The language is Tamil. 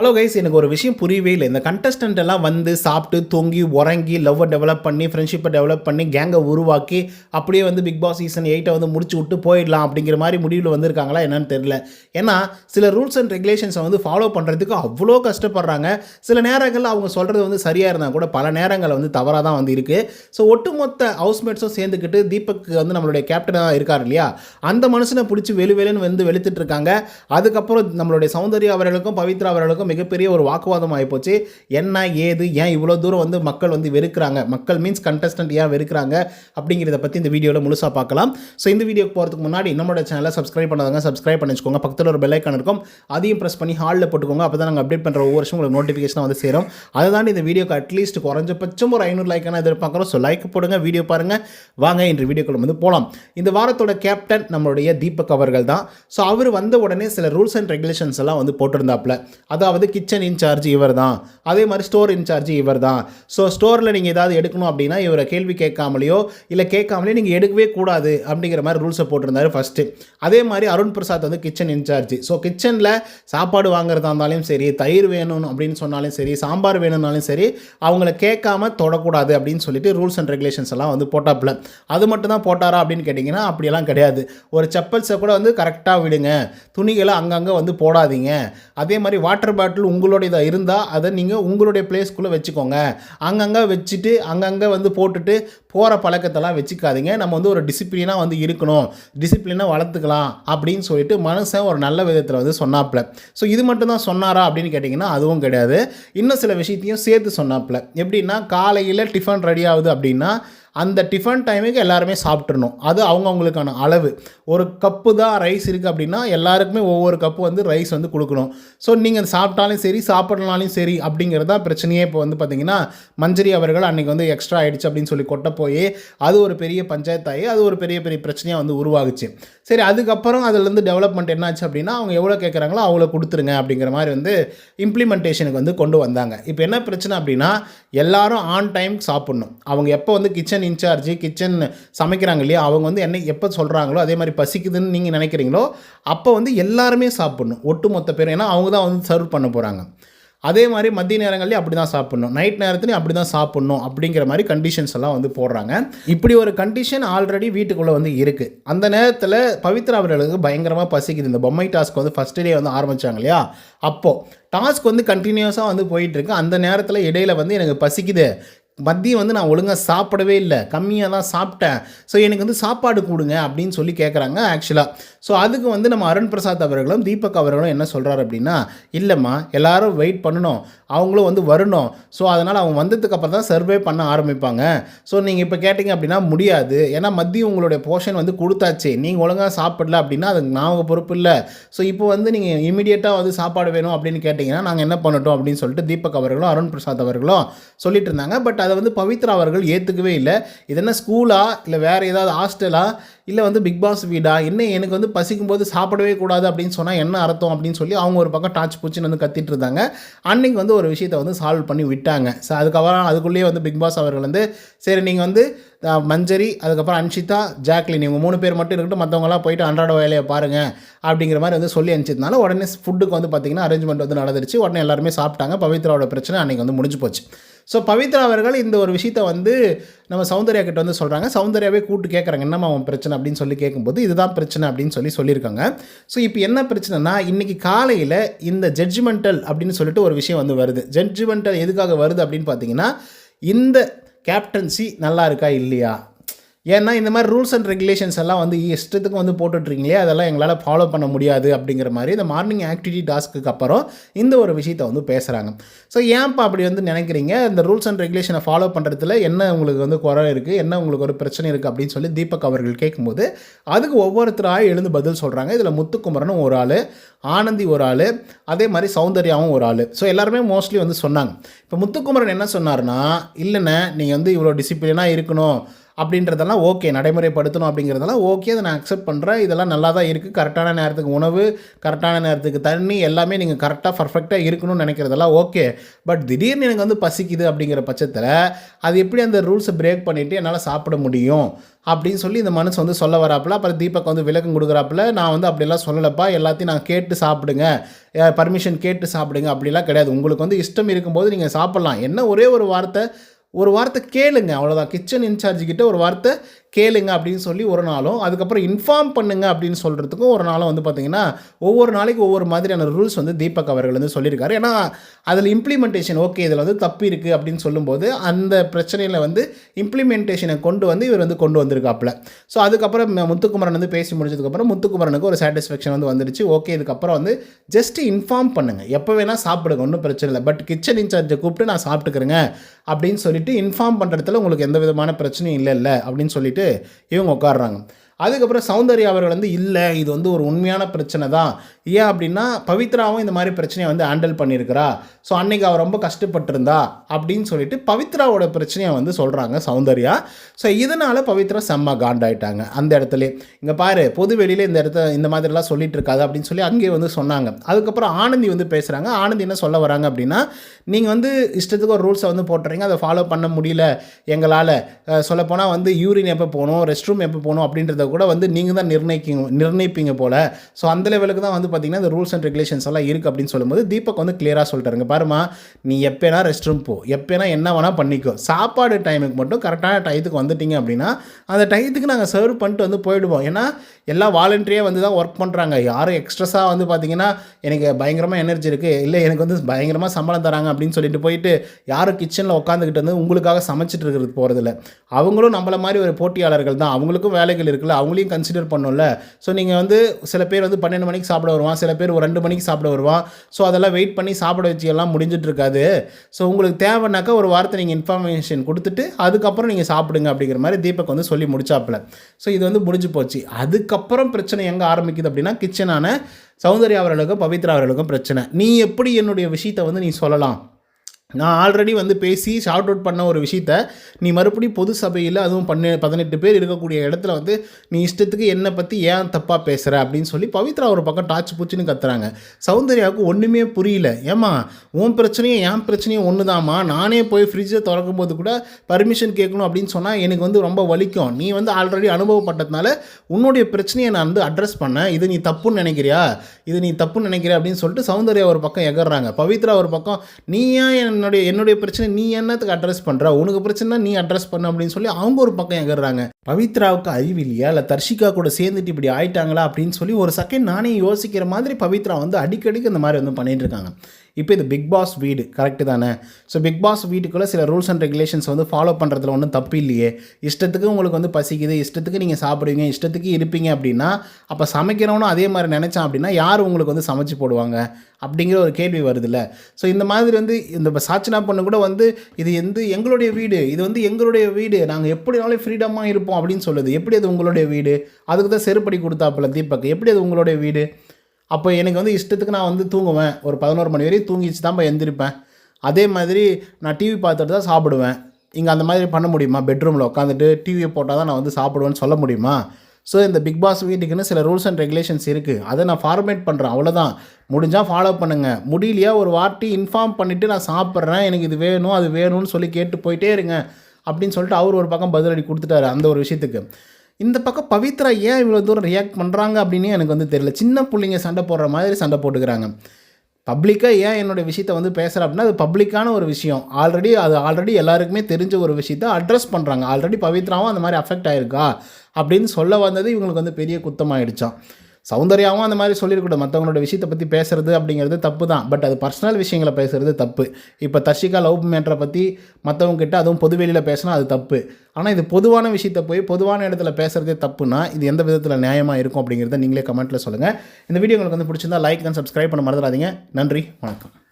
ஹலோ கைஸ் எனக்கு ஒரு விஷயம் புரியவே இல்லை. இந்த கண்டஸ்டன்ட் எல்லாம் வந்து சாப்பிட்டு தொங்கி உறங்கி லவ்வை டெவலப் பண்ணி ஃப்ரெண்ட்ஷிப்பை டெவலப் பண்ணி கேங்கை உருவாக்கி அப்படியே வந்து பிக் பாஸ் சீசன் எயிட்டை வந்து முடிச்சு விட்டு போயிடலாம் அப்படிங்கிற மாதிரி முடிவில் வந்திருக்காங்களா என்னன்னு தெரியல. ஏன்னா சில ரூல்ஸ் அண்ட் ரெகுலேஷன்ஸை வந்து ஃபாலோ பண்ணுறதுக்கு அவ்வளோ கஷ்டப்படுறாங்க. சில நேரங்களில் அவங்க சொல்கிறது வந்து சரியாக இருந்தால் கூட பல நேரங்களில் வந்து தவறாக தான் வந்து இருக்குது ஸோ ஒட்டுமொத்த ஹவுஸ்மேட்ஸும் சேர்ந்துக்கிட்டு தீபக் வந்து நம்மளுடைய கேப்டனாக இருக்கார் இல்லையா? அந்த மனுஷனை பிடிச்சி வெலு வெலுன்னு வந்து வெளுத்துட்டு இருக்காங்க. அதுக்கப்புறம் நம்மளுடைய சௌந்தர்யா அவர்களுக்கும் பவித்ரா அவர்களுக்கும் மிகப்பெரிய ஒரு வாக்குவாதம் ஆகிப்போச்சு என்ன ஏது ஏன் இவ்வளோ தூரம் வந்து மக்கள் வந்து வெறுக்கிறாங்க? மக்கள் மீன்ஸ் கண்டஸ்டன்ட் ஏன் வெறுக்கிறாங்க? அப்படிங்கிறத பற்றி இந்த வீடியோவில் முழுசாக பார்க்கலாம். ஸோ இந்த வீடியோக்கு போகிறதுக்கு முன்னாடி நம்மளோட சேனலை சப்ஸ்கிரைப் பண்ணாதாங்க சப்ஸ்கிரைப் பண்ணி வச்சுக்கோங்க பக்கத்தில் ஒரு பெல் இருக்கும். அதையும் ப்ரெஸ் பண்ணி ஹாலில் போட்டுக்கோங்க. அப்போ தான் நாங்கள் அப்டேட் பண்ணுற ஒவ்வொரு வருஷம் உங்களுக்கு நோட்டிஃபிகேஷன் வந்து சேரும். அதை தாண்டி இந்த வீடியோக்கு அட்லீஸ்ட் குறைஞ்சபட்சம் ஒரு ஐநூறு லைக்கான எதிர்பார்க்குறோம். ஸோ லைக் போடுங்க வீடியோ பாருங்கள் வாங்க இன்று வீடியோக்குள்ள வந்து போகலாம் இந்த வாரத்தோட கேப்டன் நம்மளுடைய தீபக் அவர்கள் தான். ஸோ அவர் வந்த உடனே சில ரூல்ஸ் அண்ட் ரெகுலேஷன்ஸ் எல்லாம் வந்து போட்டிருந்தாப்புல. அதாவது கிச்சன் இன்சார்ஜ் இவர் தான் அதே மாதிரி ஸ்டோர் இன்சார்ஜ் இவர் தான் ஸோ ஸ்டோரில் நீங்கள் ஏதாவது எடுக்கணும் அப்படின்னா இவரை கேள்வி கேட்காமலையோ இல்லை கேட்காமலே நீங்கள் எடுக்கவே கூடாது அப்படிங்கிற மாதிரி ரூல்ஸை போட்டிருந்தாரு ஃபஸ்ட்டு அதே மாதிரி அருண் பிரசாத் வந்து கிச்சன் இன்சார்ஜ் ஸோ கிச்சனில் சாப்பாடு வாங்குறதா இருந்தாலும் சரி தயிர் வேணும் அப்படின்னு சொன்னாலும் சரி சாம்பார் வேணும்னாலும் சரி அவங்கள கேட்காம தொடக்கூடாது அப்படின்னு சொல்லிட்டு ரூல்ஸ் அண்ட் ரெகுலேஷன்ஸ் எல்லாம் வந்து போட்டாப்புல. அது மட்டும் தான் போட்டாரா அப்படின்னு கேட்டிங்கன்னா அப்படியெல்லாம் கிடையாது. ஒரு செப்பல்ஸை கூட வந்து கரெக்டாக விடுங்க. துணிகளை அங்கங்கே வந்து போடாதீங்க. அதே மாதிரி வாட்டர் பாட்டில் உங்களுடையதாக இருந்தால் அதை நீங்கள் உங்களுடைய பிளேஸ்க்குள்ளே வச்சுக்கோங்க. அங்கங்கே வச்சுட்டு அங்கங்கே வந்து போட்டுட்டு போகிற பழக்கத்தெல்லாம் வச்சுக்காதீங்க. நம்ம வந்து ஒரு டிசிப்ளினாக வந்து இருக்கணும். டிசிப்ளினாக வளர்த்துக்கலாம் அப்படின்னு சொல்லிட்டு மனுஷன் ஒரு நல்ல விதத்தில் வந்து சொன்னாப்புல. ஸோ இது மட்டும் தான் சொன்னாரா அப்படின்னு கேட்டிங்கன்னா அதுவும் கிடையாது. இன்னும் சில விஷயத்தையும் சேர்த்து சொன்னாப்புல. எப்படின்னா காலையில் டிஃபன் ரெடி ஆகுது அப்படின்னா அந்த டிஃபன் டைமுக்கு எல்லாருமே சாப்பிட்றணும் அது அவங்கவுங்களுக்கான அளவு. ஒரு கப்பு தான் ரைஸ் இருக்குது அப்படின்னா எல்லாருக்குமே ஒவ்வொரு கப்பு வந்து ரைஸ் வந்து கொடுக்கணும். ஸோ நீங்கள் சாப்பிட்டாலும் சரி சாப்பிட்லனாலும் சரி அப்படிங்கிறது தான் பிரச்சனையே. இப்போ வந்து பார்த்திங்கன்னா மஞ்சரி அவர்கள் அன்றைக்கி வந்து எக்ஸ்ட்ரா ஆயிடுச்சு அப்படின்னு சொல்லி கொட்ட போய் அது ஒரு பெரிய பஞ்சாயத்தாகி அது ஒரு பெரிய பெரிய பிரச்சனையாக வந்து உருவாகுச்சு. சரி அதுக்கப்புறம் அதுலேருந்து டெவலப்மெண்ட் என்னாச்சு அப்படின்னா அவங்க எவ்வளோ கேட்குறாங்களோ அவ்வளோ கொடுத்துருங்க அப்படிங்கிற மாதிரி வந்து இம்ப்ளிமெண்டேஷனுக்கு வந்து கொண்டு வந்தாங்க. இப்போ என்ன பிரச்சனை அப்படின்னா எல்லாரும் ஆன் டைம் சாப்பிட்ணும். அவங்க எப்போ வந்து கிச்சன் இன்சார்ஜ் கிச்சன் சமைக்கிறாங்க இல்லையா? அவங்க வந்து என்ன எப்போ சொல்கிறாங்களோ அதே மாதிரி பசிக்குதுன்னு நீங்கள் நினைக்கிறீங்களோ அப்போ வந்து எல்லாருமே சாப்பிட்ணும் ஒட்டுமொத்த பேர் ஏன்னா அவங்க தான் வந்து சர்வ் பண்ண போகிறாங்க அதே மாதிரி மதிய நேரங்கள்லேயும் அப்படி தான் சாப்பிட்ணும். நைட் நேரத்துலையும் அப்படி தான் சாப்பிட்ணும் அப்படிங்கிற மாதிரி கண்டிஷன்ஸ் எல்லாம் வந்து போடுறாங்க. இப்படி ஒரு கண்டிஷன் ஆல்ரெடி வீட்டுக்குள்ளே வந்து இருக்குது அந்த நேரத்தில் பவித்ரா அவர்களுக்கு பயங்கரமாக பசிக்குது. இந்த பொம்மை டாஸ்க் வந்து ஃபஸ்ட் டே வந்து ஆரம்பித்தாங்க இல்லையா? அப்போது டாஸ்க் வந்து கண்டினியூஸாக வந்து போயிட்டுருக்கு அந்த நேரத்தில் இடையில வந்து எனக்கு பசிக்குது. மதியம் வந்து நான் ஒழுங்காக சாப்பிடவே இல்லை. கம்மியாக தான் சாப்பிட்டேன். ஸோ எனக்கு வந்து சாப்பாடு கொடுங்க அப்படின்னு சொல்லி கேட்குறாங்க ஆக்சுவலாக ஸோ அதுக்கு வந்து நம்ம அருண் பிரசாத் அவர்களும் தீபக் அவர்களும் என்ன சொல்கிறாரு அப்படின்னா இல்லைம்மா எல்லாரும் வெயிட் பண்ணணும். அவங்களும் வந்து வரணும். ஸோ அதனால் அவங்க வந்ததுக்கு அப்புறம் தான் சர்வே பண்ண ஆரம்பிப்பாங்க. ஸோ நீங்கள் இப்போ கேட்டிங்க அப்படின்னா முடியாது. ஏன்னா மதியம் உங்களுடைய போர்ஷன் வந்து கொடுத்தாச்சு. நீங்கள் ஒழுங்காக சாப்பிடல அப்படின்னா அதுக்கு நான் பொறுப்பு இல்லை. ஸோ இப்போ வந்து நீங்கள் இமீடியட்டாக வந்து சாப்பாடு வேணும் அப்படின்னு கேட்டிங்கன்னா நாங்கள் என்ன பண்ணட்டும் அப்படின்னு சொல்லிட்டு தீபக் அவர்களும் அருண் பிரசாத் அவர்களும் சொல்லிட்டு இருந்தாங்க. பட் அதை வந்து பவித்ரா அவர்கள் ஏற்றுக்கவே இல்லை. இது என்ன ஸ்கூலா இல்லை வேறு ஏதாவது ஹாஸ்டலா இல்லை வந்து பிக் பாஸ் வீடா? என்ன எனக்கு வந்து பசிக்கும் போது சாப்பிடவே கூடாது அப்படின்னு சொன்னால் என்ன அர்த்தம் அப்படின்னு சொல்லி அவங்க ஒரு பக்கம் டார்ச் பூச்சின்னு வந்து கத்திட்டு இருந்தாங்க. அன்னைக்கு வந்து ஒரு விஷயத்தை வந்து சால்வ் பண்ணி விட்டாங்க. ஸோ அதுக்கப்புறம் அதுக்குள்ளேயே வந்து பிக் பாஸ் அவர்கள் வந்து சரி நீங்கள் வந்து மஞ்சரி அதுக்கப்புறம் அன்ஷிதா ஜாக்லின் இவங்க மூணு பேர் மட்டும் இருக்கட்டும் மற்றவங்களாம் போயிட்டு அன்றாட வேலையை பாருங்கள் அப்படிங்கிற மாதிரி வந்து சொல்லி அனுப்பிச்சதுனால உடனே ஃபுட்டுக்கு வந்து பார்த்திங்கன்னா அரேஞ்ச்மெண்ட் வந்து நடந்துருச்சு. உடனே எல்லாருமே சாப்பிட்டாங்க. பவித்ராவோட பிரச்சனை அன்றைக்கி வந்து முடிஞ்சு போச்சு. ஸோ பவித்ரா அவர்கள் இந்த ஒரு விஷயத்தை வந்து நம்ம சௌந்தர்யா கிட்ட வந்து சொல்கிறாங்க சௌந்தர்யாவே கூட்டு கேட்குறாங்க என்னம்மா அவன் பிரச்சனை அப்படின்னு சொல்லி கேட்கும்போது இதுதான் பிரச்சனை அப்படின்னு சொல்லி சொல்லியிருக்காங்க. ஸோ இப்போ என்ன பிரச்சனைனா இன்றைக்கி காலையில் இந்த ஜட்ஜ்மெண்டல் அப்படின்னு சொல்லிட்டு ஒரு விஷயம் வந்து வருது. ஜட்ஜ்மெண்டல் எதுக்காக வருது அப்படின்னு பார்த்தீங்கன்னா இந்த கேப்டன்சி நல்லா இருக்கா இல்லையா? ஏன்னா இந்த மாதிரி ரூல்ஸ் அண்ட் ரெகுலேஷன்ஸ் எல்லாம் வந்து இஷ்டத்துக்கு வந்து போட்டுட்ருக்கீங்களே அதெல்லாம் எங்களால் ஃபாலோ பண்ண முடியாது அப்படிங்கிற மாதிரி இந்த மார்னிங் ஆக்டிவிட்டி டாஸ்க்கு அப்புறம் இந்த ஒரு விஷயத்தை வந்து பேசுகிறாங்க ஸோ ஏன்ப்பா அப்படி வந்து நினைக்கிறீங்க? இந்த ரூல்ஸ் அண்ட் ரெகுலேஷனை ஃபாலோ பண்ணுறதுல என்ன உங்களுக்கு வந்து குறை இருக்குது என்ன உங்களுக்கு ஒரு பிரச்சனை இருக்குது அப்படின்னு சொல்லி தீபக் அவர்கள் கேட்கும்போது அதுக்கு ஒவ்வொருத்தராக எழுந்து பதில் சொல்கிறாங்க இதில் முத்துக்குமரனும் ஒரு ஆள் ஆனந்தி ஒரு ஆள் அதே மாதிரி சௌந்தர்யாவும் ஒரு ஆள். ஸோ எல்லாருமே மோஸ்ட்லி வந்து சொன்னாங்க. இப்போ முத்துக்குமரன் என்ன சொன்னார்னா இல்லைண்ணே நீங்கள் வந்து இவ்வளோ டிசிப்ளினாக இருக்கணும். அப்படின்றதெல்லாம் ஓகே நடைமுறைப்படுத்தணும் அப்படிங்கிறதெல்லாம் ஓகே அதை நான் அக்செப்ட் பண்ணுறேன் இதெல்லாம் நல்லா தான் இருக்குது கரெக்டான நேரத்துக்கு உணவு கரெக்டான நேரத்துக்கு தண்ணி எல்லாமே நீங்கள் கரெக்டாக பர்ஃபெக்டாக இருக்கணும்னு நினைக்கிறதெல்லாம் ஓகே பட் திடீர்னு எனக்கு வந்து பசிக்குது அப்படிங்கிற பட்சத்தில் அது எப்படி அந்த ரூல்ஸை பிரேக் பண்ணிவிட்டு என்னால் சாப்பிட முடியும்? அப்படின்னு சொல்லி இந்த மனசு வந்து சொல்ல வராப்புல. அப்புறம் தீபக் வந்து விளக்கம் கொடுக்குறாப்புல. நான் வந்து அப்படிலாம் சொல்லலப்பா. எல்லாத்தையும் நான் கேட்டு சாப்பிடுங்க. பர்மிஷன் கேட்டு சாப்பிடுங்க. அப்படிலாம் கிடையாது. உங்களுக்கு வந்து இஷ்டம் இருக்கும்போது நீங்கள் சாப்பிட்லாம். என்ன ஒரே ஒரு வார்த்தை ஒரு வார்த்தை கேளுங்க அவ்வளோதான் கிச்சன் இன்சார்ஜ் கிட்ட ஒரு வார்த்தை கேளுங்க அப்படின்னு சொல்லி ஒரு நாளும் அதுக்கப்புறம் இன்ஃபார்ம் பண்ணுங்க அப்படின்னு சொல்கிறதுக்கும் ஒரு நாளும் வந்து பார்த்தீங்கன்னா ஒவ்வொரு நாளைக்கு ஒவ்வொரு மாதிரியான ரூல்ஸ் வந்து தீபக் அவர்கள் வந்து சொல்லியிருக்காரு. ஏன்னா அதில் இம்ப்ளிமெண்டேஷன் ஓகே இதில் வந்து தப்பு இருக்குது அப்படின்னு சொல்லும்போது அந்த பிரச்சனையில் வந்து இம்ப்ளிமெண்டேஷனை கொண்டு வந்து இவர் வந்து கொண்டு வந்திருக்காப்புல. ஸோ அதுக்கப்புறம் முத்துக்குமரன் வந்து பேசி முடிச்சதுக்கப்புறம் முத்துக்குமரனுக்கு ஒரு சாட்டிஸ்ஃபேக்ஷன் வந்து வந்துருச்சு. ஓகே இதுக்கப்புறம் வந்து ஜஸ்ட் இன்ஃபார்ம் பண்ணுங்கள் எப்போ வேணால் சாப்பிடுங்க ஒன்றும் பிரச்சனை இல்லை. பட் கிச்சன் இன்சார்ஜை கூப்பிட்டு நான் சாப்பிட்டுக்கிறேங்க அப்படின்னு சொல்லிட்டு இன்ஃபார்ம் பண்ணுறதுல உங்களுக்கு எந்த விதமான பிரச்சனையும் இல்லை இல்லை அப்படின்னு சொல்லிட்டு இவங்க உட்காடுறாங்க அதுக்கப்புறம் சௌந்தர்யா அவர்கள் வந்து இல்லை இது வந்து ஒரு உண்மையான பிரச்சனை தான். ஏன் அப்படின்னா பவித்ராவும் இந்த மாதிரி பிரச்சனையை வந்து ஹேண்டில் பண்ணியிருக்கிறா. ஸோ அன்னைக்கு அவள் ரொம்ப கஷ்டப்பட்டிருந்தா அப்படின்னு சொல்லிட்டு பவித்ராவோட பிரச்சனையை வந்து சொல்கிறாங்க சௌந்தர்யா. ஸோ இதனால் பவித்ரா செம்ம காண்டாயிட்டாங்க அந்த இடத்துல இங்கே பாரு பொது வெளியில் இந்த இடத்த இந்த மாதிரிலாம் சொல்லிட்டு இருக்காது அப்படின்னு சொல்லி அங்கேயே வந்து சொன்னாங்க. அதுக்கப்புறம் ஆனந்தி வந்து பேசுகிறாங்க ஆனந்தி என்ன சொல்ல வராங்க அப்படின்னா நீங்கள் வந்து இஷ்டத்துக்கு ஒரு ரூல்ஸை வந்து போட்டுறீங்க. அதை ஃபாலோ பண்ண முடியல எங்களால். சொல்லப்போனால் வந்து யூரின் எப்போ போகணும் ரெஸ்ட் ரூம் எப்போ போகணும் அப்படின்றத கூட வந்து நீங்கள் தான் நிர்ணயிக்கிங்க நிர்ணயிப்பீங்க போல். ஸோ அந்த லெவலுக்கு தான் வந்து பார்த்தீங்கன்னா இந்த ரூல்ஸ் அண்ட் ரெகுலேஷன்ஸ் எல்லாம் இருக்குது அப்படின்னு சொல்லும்போது தீபக் வந்து கிளியராக சொல்லிட்டாருங்க. பாருமா நீ எப்போனா ரெஸ்ட் ரூம் போ. எப்போனா என்ன வேணால் பண்ணிக்கோ. சாப்பாடு டைமுக்கு மட்டும் கரெக்டான டயத்துக்கு வந்துட்டீங்க அப்படின்னா அந்த டயத்துக்கு நாங்கள் சர்வ் பண்ணிட்டு வந்து போயிடுவோம். ஏன்னா எல்லாம் வாலண்டரியாக வந்து தான் ஒர்க் பண்ணுறாங்க யாரும் எக்ஸ்ட்ரஸாக வந்து பார்த்தீங்கன்னா எனக்கு பயங்கரமாக எனர்ஜி இருக்குது இல்லை எனக்கு வந்து பயங்கரமாக சம்பளம் தராங்க அப்படின்னு சொல்லிட்டு போயிட்டு யாரும் கிச்சனில் உட்காந்துக்கிட்டு வந்து உங்களுக்காக சமைச்சிட்டு இருக்கிறது போகிறதில்ல அவங்களும் நம்மள மாதிரி ஒரு போட்டியாளர்கள் தான். அவங்களுக்கும் வேலைகள் இருக்குல்ல அவங்களையும் கன்சிடர் பண்ணும்ல. ஸோ நீங்கள் வந்து சில பேர் வந்து பன்னெண்டு மணிக்கு சாப்பிட வருவான் சில பேர் ஒரு ரெண்டு மணிக்கு சாப்பிட வருவான். ஸோ அதெல்லாம் வெயிட் பண்ணி சாப்பிட வச்சு எல்லாம் முடிஞ்சிட்டு இருக்காது. ஸோ உங்களுக்கு தேவைன்னாக்கா ஒரு வாரத்தை நீங்கள் இன்ஃபர்மேஷன் கொடுத்துட்டு அதுக்கப்புறம் நீங்கள் சாப்பிடுங்க அப்படிங்கிற மாதிரி தீபக் வந்து சொல்லி முடிச்சாப்புல. ஸோ இது வந்து முடிஞ்சு போச்சு. அதுக்கப்புறம் பிரச்சனை எங்கே ஆரம்பிக்குது அப்படின்னா கிச்சனான சௌந்தர்யா அவர்களுக்கும் பவித்ரா அவர்களுக்கும் பிரச்சனை. நீ எப்படி என்னுடைய விஷயத்தை வந்து நீ சொல்லலாம்? நான் ஆல்ரெடி வந்து பேசி ஷார்ட் அவுட் பண்ண ஒரு விஷயத்த நீ மறுபடியும் பொது சபையில் அதுவும் பண்ணு பதினெட்டு பேர் இருக்கக்கூடிய இடத்துல வந்து நீ இஷ்டத்துக்கு என்னை பற்றி ஏன் தப்பாக பேசுகிற அப்படின்னு சொல்லி பவித்ரா ஒரு பக்கம் டாச்சு பூச்சின்னு கத்துறாங்க. சௌந்தர்யாவுக்கு ஒன்றுமே புரியல. ஏம்மா உன் பிரச்சனையும் என் பிரச்சனையும் ஒன்று தாம்மா நானே போய் ஃப்ரிட்ஜை திறக்கும் போது கூட பர்மிஷன் கேட்கணும் அப்படின்னு சொன்னால் எனக்கு வந்து ரொம்ப வலிக்கும். நீ வந்து ஆல்ரெடி அனுபவப்பட்டதுனால உன்னுடைய பிரச்சனையை நான் வந்து அட்ரஸ் பண்ணேன். இது நீ தப்புன்னு நினைக்கிறியா? இது நீ தப்புன்னு நினைக்கிறியா அப்படின்னு சொல்லிட்டு சௌந்தர்யா ஒரு பக்கம் எகர்றாங்க. பவித்ரா ஒரு பக்கம் நீ ஏன் என்னுடைய என்னுடைய பிரச்சனை நீ என்னத்துக்கு அட்ரஸ் பண்ணுற உனக்கு பிரச்சனை நீ அட்ரஸ் பண்ண அப்படின்னு சொல்லி அவங்க ஒரு பக்கம் எகிறாங்க பவித்ராவுக்கு அறிவு இல்லையா? இல்லை தர்ஷிகா கூட சேர்ந்துட்டு இப்படி ஆயிட்டாங்களா அப்படின்னு சொல்லி ஒரு செகண்ட் நானே யோசிக்கிற மாதிரி பவித்ரா வந்து அடிக்கடிக்கு இந்த மாதிரி வந்து பண்ணிட்டு இருக்காங்க. இப்போ இது பிக் பாஸ் வீடு கரெக்டு தானே? ஸோ பிக் பாஸ் வீட்டுக்குள்ளே சில ரூல்ஸ் அண்ட் ரெகுலேஷன்ஸ் வந்து ஃபாலோ பண்ணுறதுல ஒன்றும் தப்பு இல்லையே. இஷ்டத்துக்கு உங்களுக்கு வந்து பசிக்குது இஷ்டத்துக்கு நீங்கள் சாப்பிடுவீங்க இஷ்டத்துக்கு இருப்பீங்க அப்படின்னா அப்போ சமைக்கிறவனும் அதே மாதிரி நினச்சான் அப்படின்னா யார் உங்களுக்கு வந்து சமைச்சு போடுவாங்க அப்படிங்கிற ஒரு கேள்வி வருதுல்ல. ஸோ இந்த மாதிரி வந்து இந்த சாச்சனா பொண்ணு கூட வந்து இது வந்து எங்களுடைய வீடு இது வந்து எங்களுடைய வீடு நாங்கள் எப்படினாலும் ஃப்ரீடமாக இருப்போம் அப்படின்னு சொல்லுது. எப்படி அது உங்களுடைய வீடு? அதுக்கு தான் செருப்படி கொடுத்தாப்புல தீபக். எப்படி அது உங்களுடைய வீடு? அப்போ எனக்கு வந்து இஷ்டத்துக்கு நான் வந்து தூங்குவேன். ஒரு பதினோரு மணி வரையும் தூங்கிச்சு தான் போய் எந்திரிப்பேன். அதே மாதிரி நான் டிவி பார்த்துட்டு தான் சாப்பிடுவேன். இங்கே அந்த மாதிரி பண்ண முடியுமா? பெட்ரூமில் உட்காந்துட்டு டிவியை போட்டால் தான் நான் வந்து சாப்பிடுவேன்னு சொல்ல முடியுமா? ஸோ இந்த பிக் பாஸ் வீட்டுக்குன்னு சில ரூல்ஸ் அண்ட் ரெகுலேஷன்ஸ் இருக்குது அதை நான் ஃபார்மேட் பண்ணுறேன் அவ்வளோதான் முடிஞ்சால் ஃபாலோ பண்ணுங்கள் முடியலையா ஒரு வாட்டி இன்ஃபார்ம் பண்ணிவிட்டு நான் சாப்பிட்றேன். எனக்கு இது வேணும் அது வேணும்னு சொல்லி கேட்டு போயிட்டே இருங்க. அப்படின்னு சொல்லிட்டு அவர் ஒரு பக்கம் பதிலடி கொடுத்துட்டாரு அந்த ஒரு விஷயத்துக்கு. இந்த பக்கம் பவித்ரா ஏன் இவ்வளோ தூரம் ரியாக்ட் பண்ணுறாங்க அப்படின்னு எனக்கு வந்து தெரியல. சின்ன பிள்ளைங்க சண்டை போடுற மாதிரி சண்டை போட்டுக்கிறாங்க. பப்ளிக்காக ஏன் என்னோட விஷயத்த வந்து பேசுகிறேன் அப்படின்னா அது பப்ளிக்கான ஒரு விஷயம். ஆல்ரெடி அது ஆல்ரெடி எல்லாருக்குமே தெரிஞ்ச ஒரு விஷயத்த அட்ரஸ் பண்ணுறாங்க ஆல்ரெடி பவித்ராவும் அந்த மாதிரி அஃபெக்ட் ஆயிருக்கா அப்படின்னு சொல்ல வந்தது இவங்களுக்கு வந்து பெரிய குத்தமாயிடுச்சான் சௌந்தர்யாவும் அந்த மாதிரி சொல்லியிருக்கட்டும். மற்றவங்களோட விஷயத்தை பற்றி பேசுறது அப்படிங்கிறது தப்பு தான் பட் அது பர்சனல் விஷயங்களை பேசுறது தப்பு. இப்போ தர்ஷிகா லவ் மேட்டரை பற்றி மற்றவங்க கிட்ட அதுவும் பொதுவெளியில் பேசினா அது தப்பு. ஆனால் இது பொதுவான விஷயத்தை போய் பொதுவான இடத்துல பேசுகிறதே தப்புனா இது எந்த விதத்தில் நியாயமாக இருக்கும் அப்படிங்கிறத நீங்களே கமெண்ட்டில் சொல்லுங்கள் இந்த வீடியோ உங்களுக்கு வந்து பிடிச்சிருந்தா லைக் அண்ட் சப்ஸ்கிரைப் பண்ண மறந்துடாதீங்க. நன்றி. வணக்கம்.